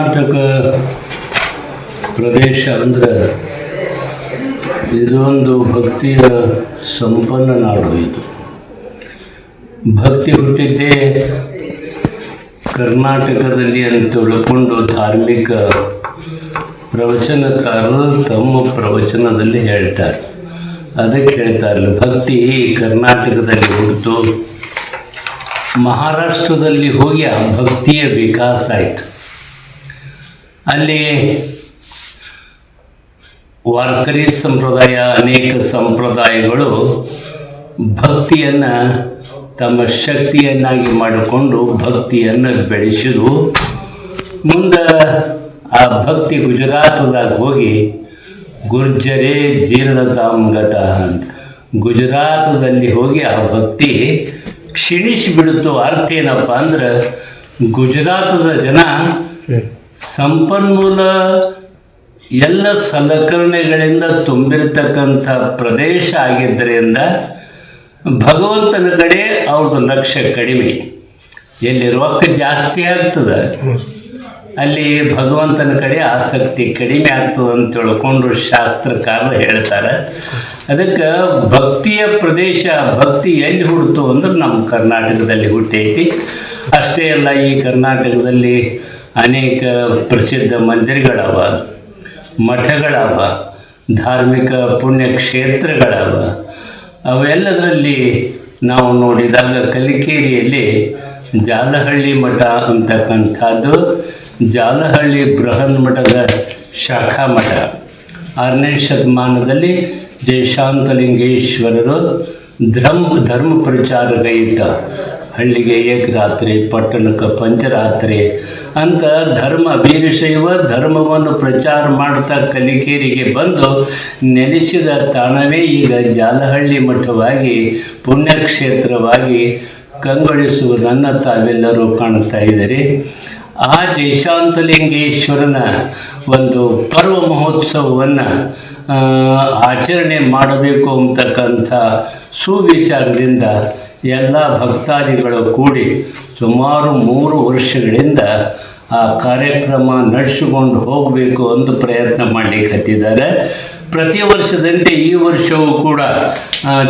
ಕರ್ನಾಟಕ ಪ್ರದೇಶ ಅಂದ್ರೆ ಇದೊಂದು ಭಕ್ತಿಯ ಸಂಪನ್ನ ನಾಡು ಇದು. ಭಕ್ತಿ ಹುಟ್ಟಿದ್ದೇ ಕರ್ನಾಟಕದಲ್ಲಿ ಅಂತ ತಿಳ್ಕೊಂಡು ಧಾರ್ಮಿಕ ಪ್ರವಚನಕಾರರು ತಮ್ಮ ಪ್ರವಚನದಲ್ಲಿ ಹೇಳ್ತಾರೆ. ಅದಕ್ಕೆ ಹೇಳ್ತಾರಲ್ಲ ಭಕ್ತಿ ಕರ್ನಾಟಕದಲ್ಲಿ ಹುಟ್ಟಿತು ಮಹಾರಾಷ್ಟ್ರದಲ್ಲಿ ಹೋಗಿ ಆ ಭಕ್ತಿಯ ವಿಕಾಸ ಆಯಿತು. ಅಲ್ಲಿ ವಾರ್ಕರಿ ಸಂಪ್ರದಾಯ, ಅನೇಕ ಸಂಪ್ರದಾಯಗಳು ಭಕ್ತಿಯನ್ನು ತಮ್ಮ ಶಕ್ತಿಯನ್ನಾಗಿ ಮಾಡಿಕೊಂಡು ಭಕ್ತಿಯನ್ನು ಬೆಳೆಸಿದವು ಮುಂದೆ ಆ ಭಕ್ತಿ ಗುಜರಾತದಾಗ ಹೋಗಿ ಗುರ್ಜರೇ ಜೀರ್ಣತಾಂಗತ ಅಂತ. ಗುಜರಾತದಲ್ಲಿ ಹೋಗಿ ಆ ಭಕ್ತಿ ಕ್ಷೀಣಿಸಿಬಿಡುತ್ತೋ ಅರ್ಥ ಏನಪ್ಪ ಅಂದ್ರೆ ಗುಜರಾತದ ಜನ ಸಂಪನ್ಮೂಲ ಎಲ್ಲ ಸಲಕರಣೆಗಳಿಂದ ತುಂಬಿರ್ತಕ್ಕಂಥ ಪ್ರದೇಶ ಆಗಿದ್ದರಿಂದ ಭಗವಂತನ ಕಡೆ ಅವ್ರದ್ದು ಲಕ್ಷ್ಯ ಕಡಿಮೆ. ಎಲ್ಲಿ ರೊಕ್ಕ ಜಾಸ್ತಿ ಆಗ್ತದೆ. ಅಲ್ಲಿ ಭಗವಂತನ ಕಡೆ ಆಸಕ್ತಿ ಕಡಿಮೆ ಆಗ್ತದೆ ಅಂತ ತಿಳ್ಕೊಂಡು ಶಾಸ್ತ್ರಕಾರರು ಹೇಳ್ತಾರೆ. ಅದಕ್ಕೆ ಭಕ್ತಿಯ ಪ್ರದೇಶ, ಭಕ್ತಿ ಎಲ್ಲಿ ಹುಡ್ತು ಅಂದ್ರೆ ನಮ್ಮ ಕರ್ನಾಟಕದಲ್ಲಿ ಹುಟ್ಟೈತಿ. ಅಷ್ಟೇ ಅಲ್ಲ, ಈ ಕರ್ನಾಟಕದಲ್ಲಿ ಅನೇಕ ಪ್ರಸಿದ್ಧ ಮಂದಿರಗಳವ, ಮಠಗಳವ, ಧಾರ್ಮಿಕ ಪುಣ್ಯಕ್ಷೇತ್ರಗಳವ. ಅವೆಲ್ಲದರಲ್ಲಿ ನಾವು ನೋಡಿದಾಗ ಕಲಿಕೇರಿಯಲ್ಲಿ ಜಾಲಹಳ್ಳಿ ಮಠ ಅಂತಕ್ಕಂಥದ್ದು, ಜಾಲಹಳ್ಳಿ ಬೃಹನ್ ಮಠದ ಶಾಖಾ ಮಠ. ಆರನೇ ಶತಮಾನದಲ್ಲಿ ದೇಶಾಂತಲಿಂಗೇಶ್ವರರು ಧರ್ಮ ಧರ್ಮ ಪ್ರಚಾರಗೈತ ಹಳ್ಳಿಗೆ ಏಕರಾತ್ರಿ, ಪಟ್ಟಣಕ್ಕೆ ಪಂಚರಾತ್ರಿ. ಅಂತ ಧರ್ಮ ವೀರಶೈವ ಧರ್ಮವನ್ನು ಪ್ರಚಾರ ಮಾಡ್ತಾ ಕಲಿಕೇರಿಗೆ ಬಂದು ನೆಲೆಸಿದ ತಾಣವೇ ಈಗ ಜಾಲಹಳ್ಳಿ ಮಠವಾಗಿ, ಪುಣ್ಯಕ್ಷೇತ್ರವಾಗಿ ಕಂಗೊಳಿಸುವುದನ್ನು ತಾವೆಲ್ಲರೂ ಕಾಣ್ತಾ ಇದ್ದೀರಿ. ಆ ಜೈಶಾಂತಲಿಂಗೇಶ್ವರನ ಒಂದು ಪರ್ವ ಮಹೋತ್ಸವವನ್ನು ಆಚರಣೆ ಮಾಡಬೇಕು ಅಂತಕ್ಕಂಥ ಸುವಿಚಾರದಿಂದ ಎಲ್ಲ ಭಕ್ತಾದಿಗಳು ಕೂಡಿ ಸುಮಾರು ಮೂರು ವರ್ಷಗಳಿಂದ ಆ ಕಾರ್ಯಕ್ರಮ ನಡೆಸಿಕೊಂಡು ಹೋಗಬೇಕು ಅಂತ ಪ್ರಯತ್ನ ಮಾಡಲಿಕ್ಕೆ ಹತ್ತಿದ್ದಾರೆ ಪ್ರತಿ ವರ್ಷದಂತೆ ಈ ವರ್ಷವೂ ಕೂಡ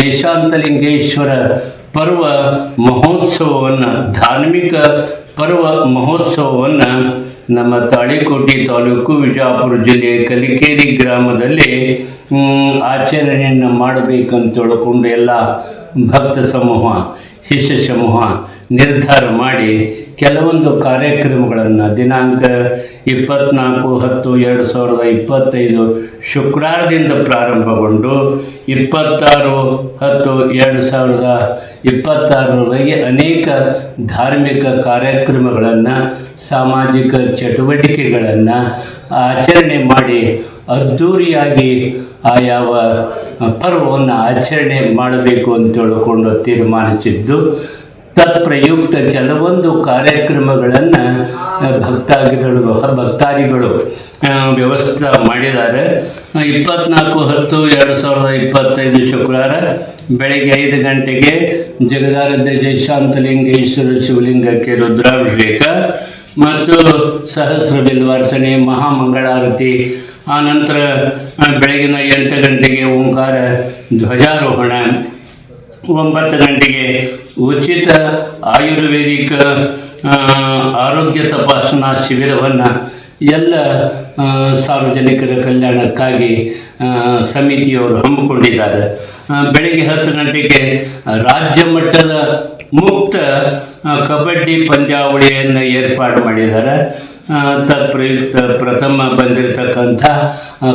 ದೇಶಾಂತಲಿಂಗೇಶ್ವರ ಪರ್ವ ಮಹೋತ್ಸವವನ್ನು, ಧಾರ್ಮಿಕ ಪರ್ವ ಮಹೋತ್ಸವವನ್ನು ನಮ್ಮ ತಾಳಿಕೋಟೆ ತಾಲೂಕು ವಿಜಾಪುರ ಜಿಲ್ಲೆಯ ಕಲಿಕೇರಿ ಗ್ರಾಮದಲ್ಲಿ ಆಚರಣೆಯನ್ನು ಮಾಡಬೇಕಂತ ಹೇಳಿಕೊಂಡು ಎಲ್ಲ ಭಕ್ತ ಸಮೂಹ, ಶಿಷ್ಯ ಸಮೂಹ ನಿರ್ಧಾರ ಮಾಡಿ ಕೆಲವೊಂದು ಕಾರ್ಯಕ್ರಮಗಳನ್ನು ದಿನಾಂಕ ಇಪ್ಪತ್ನಾಲ್ಕು ಹತ್ತು ಎರಡು ಸಾವಿರದ ಇಪ್ಪತ್ತೈದು ಶುಕ್ರವಾರದಿಂದ ಪ್ರಾರಂಭಗೊಂಡು ಇಪ್ಪತ್ತಾರು ಹತ್ತು ಎರಡು ಸಾವಿರದ ಇಪ್ಪತ್ತಾರರವರೆಗೆ ಅನೇಕ ಧಾರ್ಮಿಕ ಕಾರ್ಯಕ್ರಮಗಳನ್ನು, ಸಾಮಾಜಿಕ ಚಟುವಟಿಕೆಗಳನ್ನು ಆಚರಣೆ ಮಾಡಿ ಅದ್ಧೂರಿಯಾಗಿ ಆ ಯಾವ ಪರ್ವವನ್ನು ಆಚರಣೆ ಮಾಡಬೇಕು ಅಂತ ತಿಳ್ಕೊಂಡು ತೀರ್ಮಾನಿಸಿದ್ದು. ತತ್ಪ್ರಯುಕ್ತ ಕೆಲವೊಂದು ಕಾರ್ಯಕ್ರಮಗಳನ್ನು ಭಕ್ತಾದಿಗಳು ಭಕ್ತಾದಿಗಳು ವ್ಯವಸ್ಥೆ ಮಾಡಿದ್ದಾರೆ. ಇಪ್ಪತ್ನಾಲ್ಕು ಹತ್ತು ಎರಡು ಸಾವಿರದ ಇಪ್ಪತ್ತೈದು ಶುಕ್ರವಾರ ಬೆಳಗ್ಗೆ ಐದು ಗಂಟೆಗೆ ಜಗದಾರಧ್ಯ ಜಯಶಾಂತಲಿಂಗೇಶ್ವರ ಶಿವಲಿಂಗಕ್ಕೆ ರುದ್ರಾಭಿಷೇಕ ಮತ್ತು ಸಹಸ್ರ ಬಿಲ್ವಾರ್ಚನೆ, ಮಹಾಮಂಗಳಾರತಿ ಆನಂತರ ಬೆಳಗಿನ ಎಂಟು ಗಂಟೆಗೆ ಓಂಕಾರ ಧ್ವಜಾರೋಹಣ ಒಂಬತ್ತು ಗಂಟೆಗೆ ಉಚಿತ ಆಯುರ್ವೇದಿಕ ಆರೋಗ್ಯ ತಪಾಸಣಾ ಶಿಬಿರವನ್ನು ಎಲ್ಲ ಸಾರ್ವಜನಿಕರ ಕಲ್ಯಾಣಕ್ಕಾಗಿ ಸಮಿತಿಯವರು ಹಮ್ಮಿಕೊಂಡಿದ್ದಾರೆ. ಬೆಳಗ್ಗೆ ಹತ್ತು ಗಂಟೆಗೆ ರಾಜ್ಯ ಮಟ್ಟದ ಮುಕ್ತ ಕಬಡ್ಡಿ ಪಂದ್ಯಾವಳಿಯನ್ನು ಏರ್ಪಾಡು ಮಾಡಿದ್ದಾರೆ. ತತ್ಪ್ರಯುಕ್ತ ಪ್ರಥಮ ಬಂದಿರತಕ್ಕಂಥ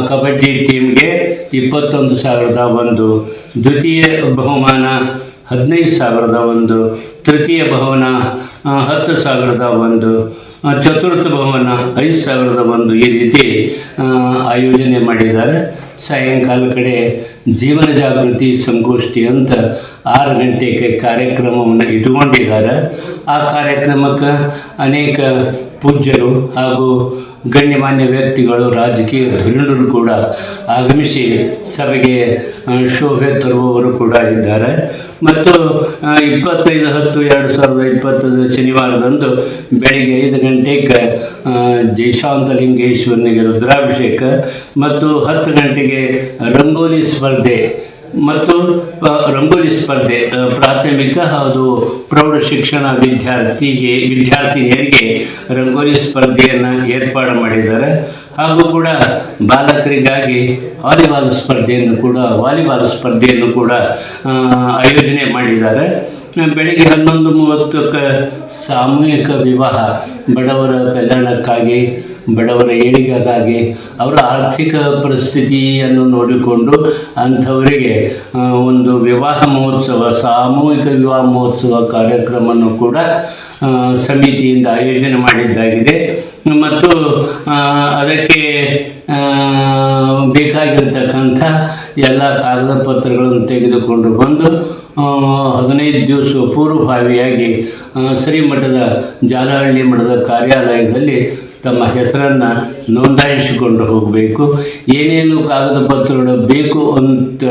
ಕಬಡ್ಡಿ ಟೀಮ್ಗೆ ಇಪ್ಪತ್ತೊಂದು ಸಾವಿರದ ಒಂದು ದ್ವಿತೀಯ ಬಹುಮಾನ ಹದಿನೈದು ಸಾವಿರದ ಒಂದು ತೃತೀಯ ಭವನ ಹತ್ತು ಸಾವಿರದ ಒಂದು ಚತುರ್ಥ ಭವನ, ಐದು ಸಾವಿರದ ಒಂದು ಈ ರೀತಿ ಆಯೋಜನೆ ಮಾಡಿದ್ದಾರೆ. ಸಾಯಂಕಾಲ ಕಡೆ ಜೀವನ ಜಾಗೃತಿ ಸಂಗೋಷ್ಠಿ ಅಂತ ಆರು ಗಂಟೆಗೆ ಕಾರ್ಯಕ್ರಮವನ್ನು ಇಟ್ಟುಕೊಂಡಿದ್ದಾರೆ. ಆ ಕಾರ್ಯಕ್ರಮಕ್ಕೆ ಅನೇಕ ಪೂಜ್ಯರು ಹಾಗೂ ಗಣ್ಯಮಾನ್ಯ ವ್ಯಕ್ತಿಗಳು ರಾಜಕೀಯ ಧುರೀಣರು ಕೂಡ ಆಗಮಿಸಿ ಸಭೆಗೆ ಶೋಭೆ ತರುವವರು ಕೂಡ ಇದ್ದಾರೆ. ಮತ್ತು ಇಪ್ಪತ್ತೈದು ಹತ್ತು ಎರಡು ಸಾವಿರದ ಇಪ್ಪತ್ತದ ಶನಿವಾರದಂದು ಬೆಳಿಗ್ಗೆ ಐದು ಗಂಟೆಗೆ ಜಯಶಾಂತ ಲಿಂಗೇಶ್ವರನಿಗೆ ರುದ್ರಾಭಿಷೇಕ ಮತ್ತು ಹತ್ತು ಗಂಟೆಗೆ ರಂಗೋಲಿ ಸ್ಪರ್ಧೆ ಮತ್ತು ರಂಗೋಲಿ ಸ್ಪರ್ಧೆ ಪ್ರಾಥಮಿಕ ಹಾಗೂ ಪ್ರೌಢ ಶಿಕ್ಷಣ ವಿದ್ಯಾರ್ಥಿಗೆ, ವಿದ್ಯಾರ್ಥಿನಿಯರಿಗೆ ರಂಗೋಲಿ ಸ್ಪರ್ಧೆಯನ್ನು ಏರ್ಪಾಡು ಮಾಡಿದ್ದಾರೆ. ಹಾಗೂ ಕೂಡ ಬಾಲಕರಿಗಾಗಿ ವಾಲಿಬಾಲ್ ಸ್ಪರ್ಧೆಯನ್ನು ಕೂಡ, ವಾಲಿಬಾಲ್ ಸ್ಪರ್ಧೆಯನ್ನು ಕೂಡ ಆಯೋಜನೆ ಮಾಡಿದ್ದಾರೆ. ಬೆಳಿಗ್ಗೆ ಹನ್ನೊಂದು ಮೂವತ್ತಕ್ಕೆ ಸಾಮೂಹಿಕ ವಿವಾಹ ಬಡವರ ಕಲ್ಯಾಣಕ್ಕಾಗಿ ಬಡವರ ಏಳಿಗೆಗಾಗಿ ಅವರ ಆರ್ಥಿಕ ಪರಿಸ್ಥಿತಿಯನ್ನು ನೋಡಿಕೊಂಡು ಅಂಥವರಿಗೆ ಒಂದು ವಿವಾಹ ಮಹೋತ್ಸವ, ಸಾಮೂಹಿಕ ವಿವಾಹ ಮಹೋತ್ಸವ ಕಾರ್ಯಕ್ರಮವನ್ನು ಕೂಡ ಸಮಿತಿಯಿಂದ ಆಯೋಜನೆ ಮಾಡಿದ್ದಾಗಿದೆ. ಮತ್ತು ಅದಕ್ಕೆ ಬೇಕಾಗಿರ್ತಕ್ಕಂಥ ಎಲ್ಲ ಕಾಗದ ಪತ್ರಗಳನ್ನು ತೆಗೆದುಕೊಂಡು ಬಂದು ಹದಿನೈದು ದಿವಸ ಪೂರ್ವಭಾವಿಯಾಗಿ ಶ್ರೀಮಠದ ಜಾಲಹಳ್ಳಿ ಮಠದ ಕಾರ್ಯಾಲಯದಲ್ಲಿ ತಮ್ಮ ಹೆಸರನ್ನು ನೋಂದಾಯಿಸಿಕೊಂಡು ಹೋಗಬೇಕು. ಏನೇನು ಕಾಗದ ಪತ್ರಗಳು ಬೇಕು ಅಂತ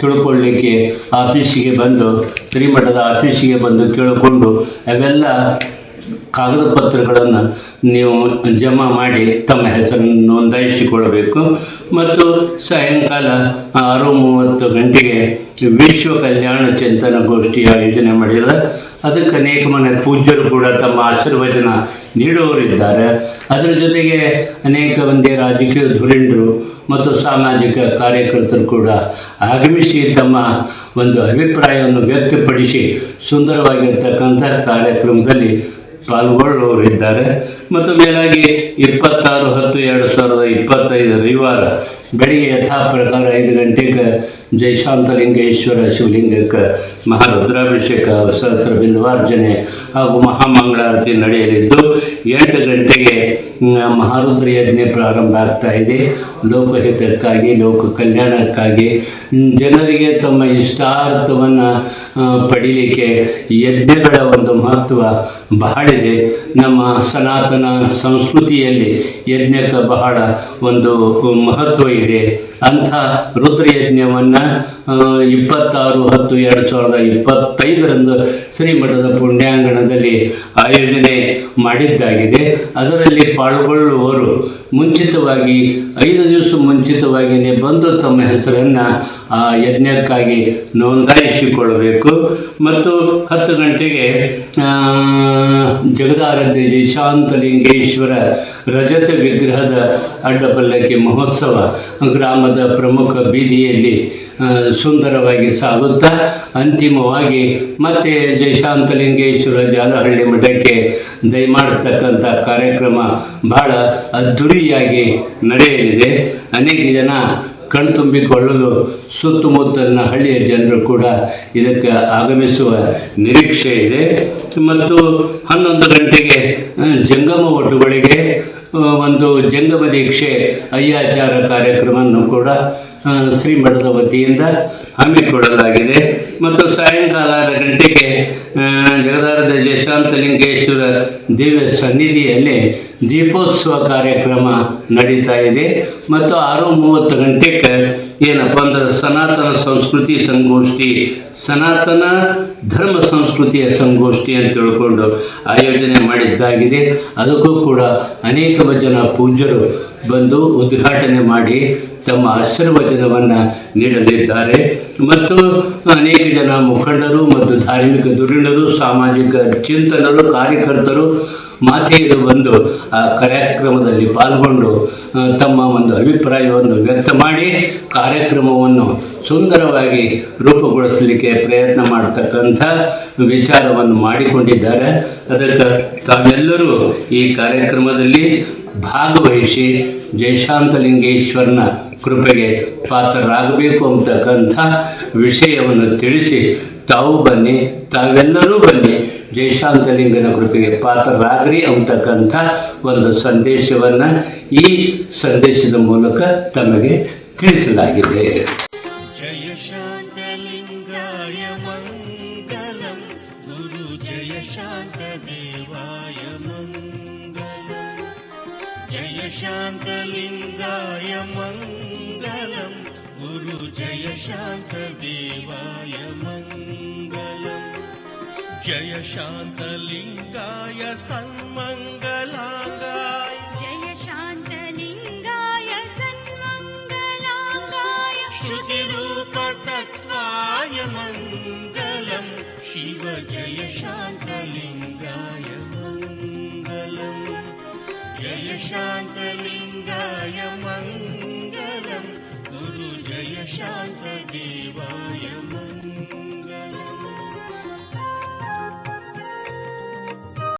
ತಿಳ್ಕೊಳ್ಳಿಕ್ಕೆ ಆಫೀಸಿಗೆ ಬಂದು, ಶ್ರೀಮಠದ ಆಫೀಸಿಗೆ ಬಂದು ಕೇಳಿಕೊಂಡು, ಅವೆಲ್ಲ ಕಾಗದ ಪತ್ರಗಳನ್ನು ನೀವು ಜಮಾ ಮಾಡಿ ತಮ್ಮ ಹೆಸರನ್ನು ನೋಂದಾಯಿಸಿಕೊಳ್ಳಬೇಕು. ಮತ್ತು ಸಾಯಂಕಾಲ ಆರು ಮೂವತ್ತು ಗಂಟೆಗೆ ವಿಶ್ವ ಕಲ್ಯಾಣ ಚಿಂತನ ಗೋಷ್ಠಿ ಆಯೋಜನೆ ಮಾಡಿದ ಅದಕ್ಕೆ ಅನೇಕ ಮನೆ ಪೂಜ್ಯರು ಕೂಡ ತಮ್ಮ ಆಶೀರ್ವಚನ ನೀಡುವವರಿದ್ದಾರೆ. ಅದರ ಜೊತೆಗೆ ಅನೇಕ ಮಂದಿ ರಾಜಕೀಯ ಧುರೀಣರು ಮತ್ತು ಸಾಮಾಜಿಕ ಕಾರ್ಯಕರ್ತರು ಕೂಡ ಆಗಮಿಸಿ ತಮ್ಮ ಒಂದು ಅಭಿಪ್ರಾಯವನ್ನು ವ್ಯಕ್ತಪಡಿಸಿ ಸುಂದರವಾಗಿರ್ತಕ್ಕಂಥ ಕಾರ್ಯಕ್ರಮದಲ್ಲಿ ಪಾಲ್ಗೊಳ್ಳುವವರಿದ್ದಾರೆ. ಮತ್ತು ಮೇಲಾಗಿ ಇಪ್ಪತ್ತಾರು ಹತ್ತು ಎರಡು ಸಾವಿರದ ಇಪ್ಪತ್ತೈದು ರವಿವಾರ ಬೆಳಿಗ್ಗೆ ಯಥಾ ಪ್ರಕಾರ ಐದು ಗಂಟೆಗೆ ಜಯಶಾಂತಲಿಂಗೇಶ್ವರ ಶಿವಲಿಂಗಕ್ಕೆ ಮಹಾರುದ್ರಾಭಿಷೇಕ, ಸಹಸ್ರ ಬಿಲ್ವಾರ್ಜನೆ ಹಾಗೂ ಮಹಾಮಂಗಳಾರತಿ ನಡೆಯಲಿದ್ದು ಎಂಟು ಗಂಟೆಗೆ ಮಹಾರುದ್ರ ಯಜ್ಞ ಪ್ರಾರಂಭ ಆಗ್ತಾ ಇದೆ. ಲೋಕಹಿತಕ್ಕಾಗಿ ಲೋಕ ಕಲ್ಯಾಣಕ್ಕಾಗಿ ಜನರಿಗೆ ತಮ್ಮ ಇಷ್ಟಾರ್ಥವನ್ನು ಪಡೀಲಿಕ್ಕೆ ಯಜ್ಞಗಳ ಒಂದು ಮಹತ್ವ ಬಹಳಿದೆ. ನಮ್ಮ ಸನಾತನ ಸಂಸ್ಕೃತಿಯಲ್ಲಿ ಯಜ್ಞಕ್ಕೆ ಬಹಳ ಒಂದು ಮಹತ್ವ ಇದೆ. ಅಂಥ ರುದ್ರಯಜ್ಞವನ್ನು ಇಪ್ಪತ್ತಾರು ಹತ್ತು ಎರಡು ಸಾವಿರದ ಇಪ್ಪತ್ತೈದರಂದು ಶ್ರೀಮಠದ ಪುಣ್ಯಾಂಗಣದಲ್ಲಿ ಆಯೋಜನೆ ಮಾಡಿದ್ದಾಗಿದೆ. ಅದರಲ್ಲಿ ಪಾಲ್ಗೊಳ್ಳುವವರು ಮುಂಚಿತವಾಗಿ ಐದು ದಿವಸ ಮುಂಚಿತವಾಗಿಯೇ ಬಂದು ತಮ್ಮ ಹೆಸರನ್ನು ಯಜ್ಞಕ್ಕಾಗಿ ನೋಂದಾಯಿಸಿಕೊಳ್ಳಬೇಕು. ಮತ್ತು ಹತ್ತು ಗಂಟೆಗೆ ಆ, ಜಗದಾರಾಧ್ಯ ಜಯಶಾಂತಲಿಂಗೇಶ್ವರ ರಜತ ವಿಗ್ರಹದ ಅಡ್ಡಪಲ್ಲಕ್ಕಿ ಮಹೋತ್ಸವ ಗ್ರಾಮದ ಪ್ರಮುಖ ಬೀದಿಯಲ್ಲಿ ಆ, ಸುಂದರವಾಗಿ ಸಾಗುತ್ತಾ ಅಂತಿಮವಾಗಿ ಮತ್ತೆ ಜಯಶಾಂತಲಿಂಗೇಶ್ವರ ಜಾಲಹಳ್ಳಿ ಮಠಕ್ಕೆ ದಯಮಾಡಿಸ್ತಕ್ಕಂಥ ಕಾರ್ಯಕ್ರಮ ಬಹಳ ಅದ್ಧೂರಿಯಾಗಿ ನಡೆಯಲಿದೆ. ಅನೇಕ ಜನ ಕಣ್ತುಂಬಿಕೊಳ್ಳಲು ಸುತ್ತಮುತ್ತಲಿನ ಹಳ್ಳಿಯ ಜನರು ಕೂಡ ಇದಕ್ಕೆ ಆಗಮಿಸುವ ನಿರೀಕ್ಷೆ ಇದೆ. ಮತ್ತು ಹನ್ನೊಂದು ಗಂಟೆಗೆ ಜಂಗಮ ಒಟ್ಟುಗಳಿಗೆ ಒಂದು ಜಂಗಮ ದೀಕ್ಷೆ, ಅಯ್ಯಾಚಾರ ಕಾರ್ಯಕ್ರಮವನ್ನು ಕೂಡ ಶ್ರೀ ಶ್ರೀಮಠದ ವತಿಯಿಂದ ಹಮ್ಮಿಕೊಳ್ಳಲಾಗಿದೆ. ಮತ್ತು ಸಾಯಂಕಾಲ ಆರು ಗಂಟೆಗೆ ಜಗದಾರದ ಜಯಶಾಂತಲಿಂಗೇಶ್ವರ ದಿವ್ಯ ಸನ್ನಿಧಿಯಲ್ಲಿ ದೀಪೋತ್ಸವ ಕಾರ್ಯಕ್ರಮ ನಡೀತಾ ಇದೆ. ಮತ್ತು ಆರು ಮೂವತ್ತು ಗಂಟೆಗೆ ಏನಪ್ಪ ಅಂದ್ರೆ ಸನಾತನ ಸಂಸ್ಕೃತಿ ಸಂಗೋಷ್ಠಿ, ಸನಾತನ ಧರ್ಮ ಸಂಸ್ಕೃತಿಯ ಸಂಗೋಷ್ಠಿ ಅಂತ ತಿಳ್ಕೊಂಡು ಆಯೋಜನೆ ಮಾಡಿದ್ದಾಗಿದೆ. ಅದಕ್ಕೂ ಕೂಡ ಅನೇಕ ಜನ ಪೂಜ್ಯರು ಬಂದು ಉದ್ಘಾಟನೆ ಮಾಡಿ ತಮ್ಮ ಆಶೀರ್ವಚನವನ್ನು ನೀಡಲಿದ್ದಾರೆ. ಮತ್ತು ಅನೇಕ ಜನ ಮುಖಂಡರು ಮತ್ತು ಧಾರ್ಮಿಕ ಧುರೀಣರು ಸಾಮಾಜಿಕ ಚಿಂತನರು, ಕಾರ್ಯಕರ್ತರು ಮಾತೆಯರು ಬಂದು ಆ, ಕಾರ್ಯಕ್ರಮದಲ್ಲಿ ಪಾಲ್ಗೊಂಡು ತಮ್ಮ ಒಂದು ಅಭಿಪ್ರಾಯವನ್ನು ವ್ಯಕ್ತ ಮಾಡಿ, ಕಾರ್ಯಕ್ರಮವನ್ನು ಸುಂದರವಾಗಿ ರೂಪುಗೊಳಿಸಲಿಕ್ಕೆ ಪ್ರಯತ್ನ ಮಾಡತಕ್ಕಂಥ ವಿಚಾರವನ್ನು ಮಾಡಿಕೊಂಡಿದ್ದಾರೆ. ಅದಕ್ಕೆ ತಾವೆಲ್ಲರೂ ಈ ಕಾರ್ಯಕ್ರಮದಲ್ಲಿ ಭಾಗವಹಿಸಿ ಜಯಶಾಂತಲಿಂಗೇಶ್ವರನ ಕೃಪೆಗೆ ಪಾತ್ರರಾಗಬೇಕು ಅಂತಕ್ಕಂಥ ವಿಷಯವನ್ನು ತಿಳಿಸಿ ತಾವು ಬನ್ನಿ, ತಾವೆಲ್ಲರೂ ಬನ್ನಿ. ಜಯಶಾಂತಲಿಂಗನ ಕೃಪೆಗೆ ಪಾತ್ರರಾಗ್ರಿ ಅಂತಕ್ಕಂಥ ಒಂದು ಸಂದೇಶವನ್ನು ಈ ಸಂದೇಶದ ಮೂಲಕ ತಮಗೆ ತಿಳಿಸಲಾಗಿದೆ जय शान्तलिङ्गाय मङ्गलम् गुरु जय शान्तदेवाय मङ्गलम् शान्तलिङ्गाय मङ्गलम् गुरु जय शान्तदेवाय मङ्गलम् जय शान्तलिङ्गाय सन्मङ्गलाङ्गाय। जय शान्तलिङ्गाय सन्मङ्गलाङ्गाय। श्रुतिरूपतत्त्वाय मङ्गलम्। शिव जय शान्तलिङ्गाय मङ्गलम्। जय शान्तलिङ्गाय मङ्गलम्। गुरु जय शान्तदेवाय मङ्गलम्।